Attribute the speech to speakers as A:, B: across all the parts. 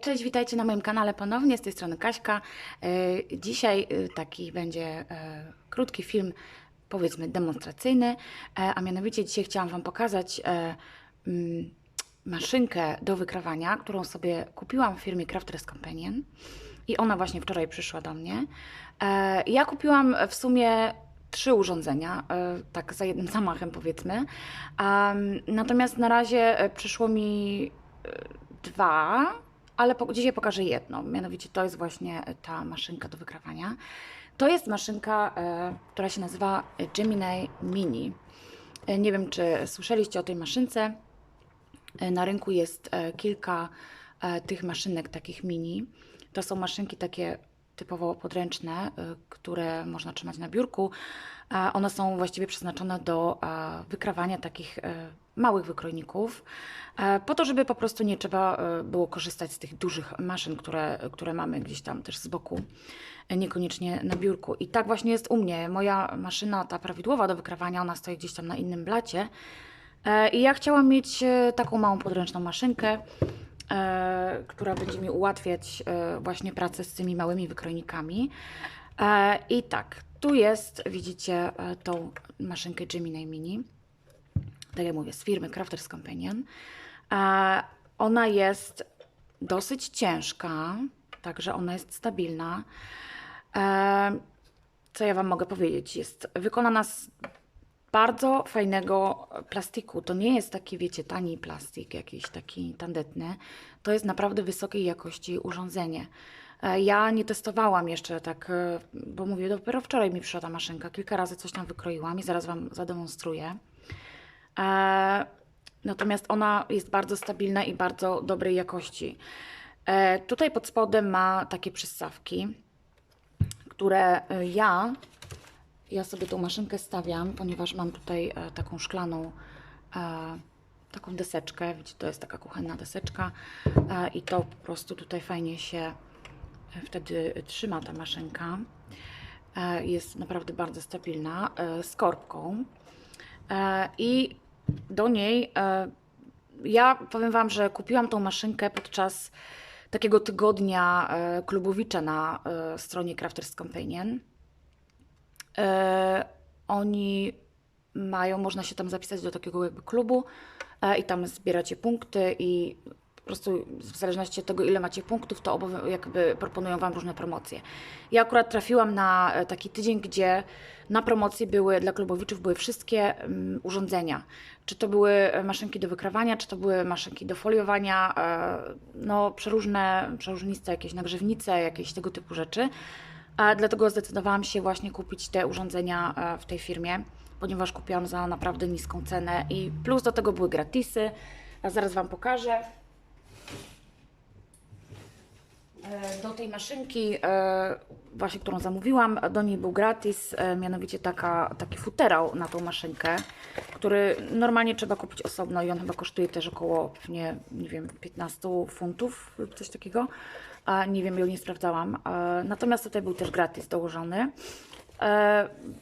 A: Cześć, witajcie na moim kanale ponownie, z tej strony Kaśka. E, Dzisiaj e, taki będzie e, krótki film, powiedzmy demonstracyjny, a mianowicie dzisiaj chciałam Wam pokazać mm, maszynkę do wykrawania, którą sobie kupiłam w firmie Crafters Companion i ona właśnie wczoraj przyszła do mnie. Ja kupiłam w sumie trzy urządzenia, tak za jednym zamachem powiedzmy, natomiast na razie przyszło mi dwa, ale po, dzisiaj pokażę jedno. Mianowicie to jest właśnie ta maszynka do wykrawania. To jest maszynka, e, która się nazywa Gemini Mini. E, nie wiem, czy słyszeliście o tej maszynce. E, Na rynku jest e, kilka e, tych maszynek takich mini. To są maszynki takie typowo podręczne, e, które można trzymać na biurku. One są właściwie przeznaczone do e, wykrawania takich e, małych wykrojników, e, po to, żeby po prostu nie trzeba e, było korzystać z tych dużych maszyn, które, które mamy gdzieś tam też z boku, e, niekoniecznie na biurku. I tak właśnie jest u mnie. Moja maszyna, ta prawidłowa do wykrawania, ona stoi gdzieś tam na innym blacie. I ja chciałam mieć taką małą podręczną maszynkę, która będzie mi ułatwiać właśnie pracę z tymi małymi wykrojnikami. I tak, tu jest, widzicie, tą maszynkę Gemini Mini. Tak jak mówię, z firmy Crafters Companion. Ona jest dosyć ciężka, także ona jest stabilna. E, Co ja Wam mogę powiedzieć? Jest wykonana z bardzo fajnego plastiku. To nie jest taki, wiecie, tani plastik, jakiś taki tandetny. To jest naprawdę wysokiej jakości urządzenie. E, Ja nie testowałam jeszcze tak, e, bo mówię, dopiero wczoraj mi przyszła ta maszynka. Kilka razy coś tam wykroiłam i zaraz Wam zademonstruję. E, Natomiast ona jest bardzo stabilna i bardzo dobrej jakości. E, Tutaj pod spodem ma takie przystawki, które ja ja sobie tą maszynkę stawiam, ponieważ mam tutaj e, taką szklaną, taką deseczkę. Widzicie, to jest taka kuchenna deseczka i to po prostu tutaj fajnie się wtedy trzyma ta maszynka. Jest naprawdę bardzo stabilna, z korbką. I do niej e, ja powiem Wam, że kupiłam tą maszynkę podczas takiego tygodnia e, klubowicza na e, stronie Crafters Companion. Oni mają, można się tam zapisać do takiego jakby klubu i tam zbieracie punkty i prostu w zależności od tego, ile macie punktów, to jakby proponują Wam różne promocje. Ja akurat trafiłam na e, taki tydzień, gdzie na promocji były dla klubowiczów były wszystkie mm, urządzenia. Czy to były e, maszynki do wykrawania, czy to były maszynki do foliowania, e, no przeróżne, przeróżniste jakieś nagrzewnice, jakieś tego typu rzeczy. A dlatego zdecydowałam się właśnie kupić te urządzenia e, w tej firmie, ponieważ kupiłam za naprawdę niską cenę i plus do tego były gratisy. A zaraz Wam pokażę. E, Do tej maszynki, e, właśnie którą zamówiłam, do niej był gratis, e, mianowicie taka, taki futerał na tą maszynkę, który normalnie trzeba kupić osobno i on chyba kosztuje też około, nie, nie wiem, 15 funtów lub coś takiego. A nie wiem, ja nie sprawdzałam. Natomiast tutaj był też gratis dołożony.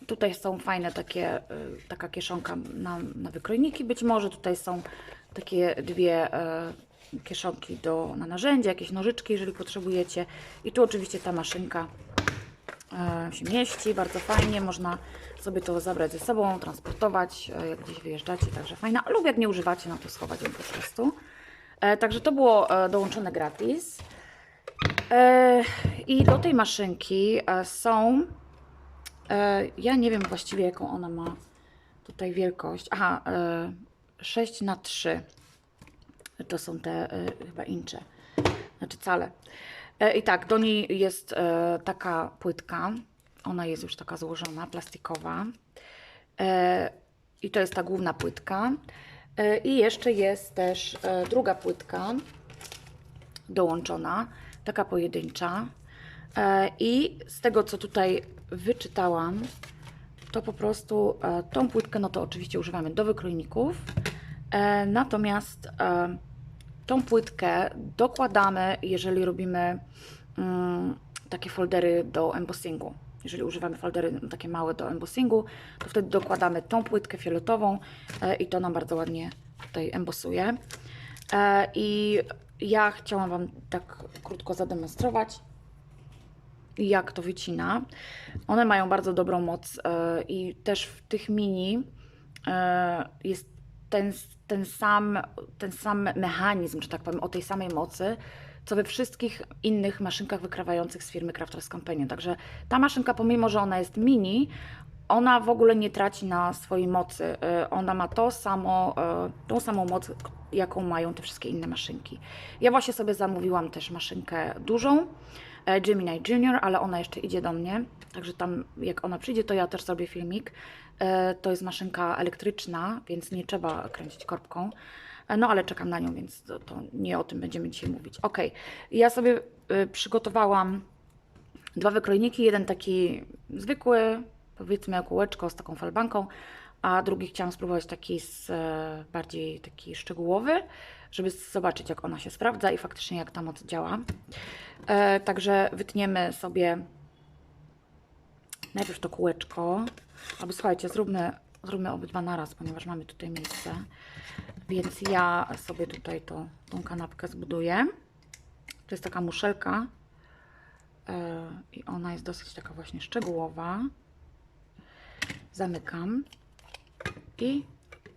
A: Tutaj są fajne takie, taka kieszonka na, na wykrojniki. Być może tutaj są takie dwie kieszonki do, na narzędzia, jakieś nożyczki, jeżeli potrzebujecie. I tu oczywiście ta maszynka e, się mieści, bardzo fajnie. Można sobie to zabrać ze sobą, transportować, e, jak gdzieś wyjeżdżacie, także fajna. Lub jak nie używacie, no to schować ją po prostu. E, Także to było dołączone gratis. I do tej maszynki są. Ja nie wiem właściwie, jaką ona ma tutaj wielkość. Aha, e, 6 na 3 to są te e, chyba incze, znaczy cale. E, I tak, do niej jest e, taka płytka. Ona jest już taka złożona, plastikowa. I to jest ta główna płytka. I jeszcze jest też druga płytka dołączona, taka pojedyncza. I z tego, co tutaj wyczytałam, to po prostu tą płytkę, no to oczywiście używamy do wykrojników. Natomiast tą płytkę dokładamy, jeżeli robimy mm, takie foldery do embossingu. Jeżeli używamy foldery takie małe do embossingu, to wtedy dokładamy tą płytkę fioletową e, i to nam bardzo ładnie tutaj embossuje. E, I ja chciałam Wam tak krótko zademonstrować, jak to wycina. One mają bardzo dobrą moc e, i też w tych mini e, jest ten, ten, sam, ten sam mechanizm, że tak powiem, o tej samej mocy, co we wszystkich innych maszynkach wykrawających z firmy Crafters Company. Także ta maszynka, pomimo że ona jest mini, ona w ogóle nie traci na swojej mocy. E, Ona ma to samo, e, tą samą moc, jaką mają te wszystkie inne maszynki. Ja właśnie sobie zamówiłam też maszynkę dużą, e, Gemini Junior, ale ona jeszcze idzie do mnie. Także tam, jak ona przyjdzie, to ja też zrobię filmik. E, To jest maszynka elektryczna, więc nie trzeba kręcić korbką. E, No ale czekam na nią, więc to, to nie o tym będziemy dzisiaj mówić. Ok, ja sobie e, przygotowałam dwa wykrojniki, jeden taki zwykły, powiedzmy kółeczko z taką falbanką, a drugi chciałam spróbować taki z, e, bardziej taki szczegółowy, żeby zobaczyć jak ona się sprawdza i faktycznie jak ta moc działa. E, także wytniemy sobie najpierw to kółeczko, albo słuchajcie, zróbmy, zróbmy obydwa naraz, ponieważ mamy tutaj miejsce, więc ja sobie tutaj to, tą kanapkę zbuduję. To jest taka muszelka, E, i ona jest dosyć taka właśnie szczegółowa. Zamykam i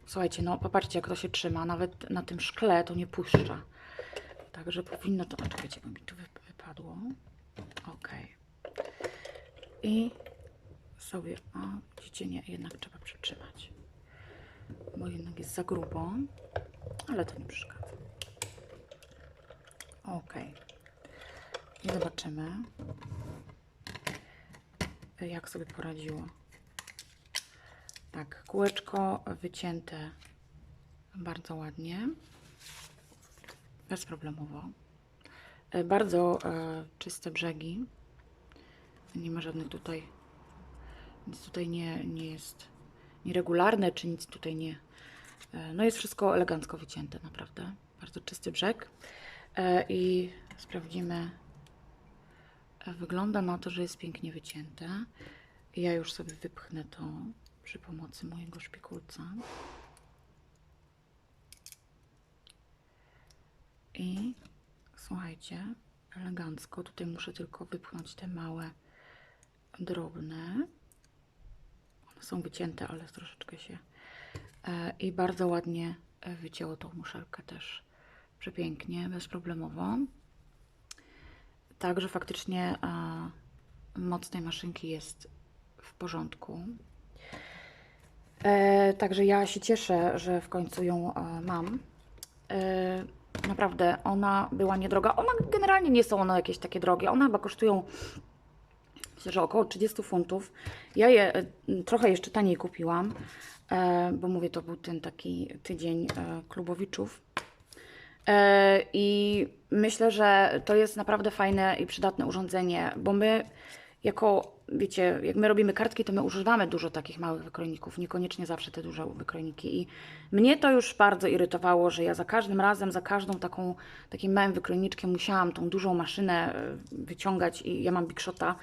A: słuchajcie, no popatrzcie jak to się trzyma, nawet na tym szkle to nie puszcza. Także powinno to, czekajcie, bo mi tu wy- wypadło. Ok. I sobie, a widzicie, nie, jednak trzeba przytrzymać, bo jednak jest za grubo, ale to nie przeszkadza. Ok. I zobaczymy, jak sobie poradziło. Tak, kółeczko wycięte bardzo ładnie, bezproblemowo. E, Bardzo e, czyste brzegi. Nie ma żadnych tutaj, nic tutaj nie, nie jest nieregularne, czy nic tutaj nie. e, No jest wszystko elegancko wycięte, naprawdę. Bardzo czysty brzeg. E, I sprawdzimy. E, Wygląda na to, że jest pięknie wycięte. Ja już sobie wypchnę to przy pomocy mojego szpikulca. I słuchajcie, elegancko. Tutaj muszę tylko wypchnąć te małe, drobne. One są wycięte, ale troszeczkę się. E, I bardzo ładnie e, wycięło tą muszelkę też. Przepięknie, bezproblemowo. Także faktycznie moc tej maszynki jest w porządku. E, także ja się cieszę, że w końcu ją e, mam. E, naprawdę, ona była niedroga. Ona generalnie nie są one jakieś takie drogie. One chyba kosztują myślę, że około 30 funtów. Ja je e, trochę jeszcze taniej kupiłam, e, bo mówię, to był ten taki tydzień e, klubowiczów. E, I myślę, że to jest naprawdę fajne i przydatne urządzenie, bo my jako, wiecie, jak my robimy kartki, to my używamy dużo takich małych wykrojników, niekoniecznie zawsze te duże wykrojniki. I mnie to już bardzo irytowało, że ja za każdym razem, za każdą taką, takim małym wykrojniczkiem musiałam tą dużą maszynę e, wyciągać i ja mam Big Shota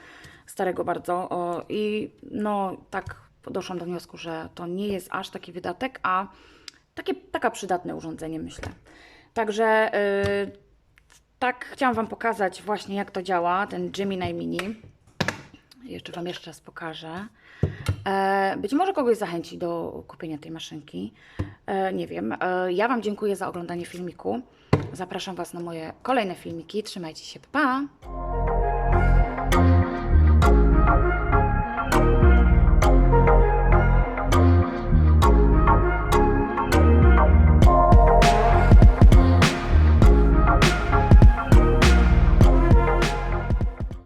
A: starego bardzo o, i no tak doszłam do wniosku, że to nie jest aż taki wydatek, a takie, taka przydatne urządzenie, myślę. Także yy, tak chciałam Wam pokazać właśnie jak to działa, ten Gemini Mini. Jeszcze Wam jeszcze raz pokażę. E, być może kogoś zachęci do kupienia tej maszynki. E, nie wiem. E, ja Wam dziękuję za oglądanie filmiku. Zapraszam Was na moje kolejne filmiki. Trzymajcie się. Pa! pa.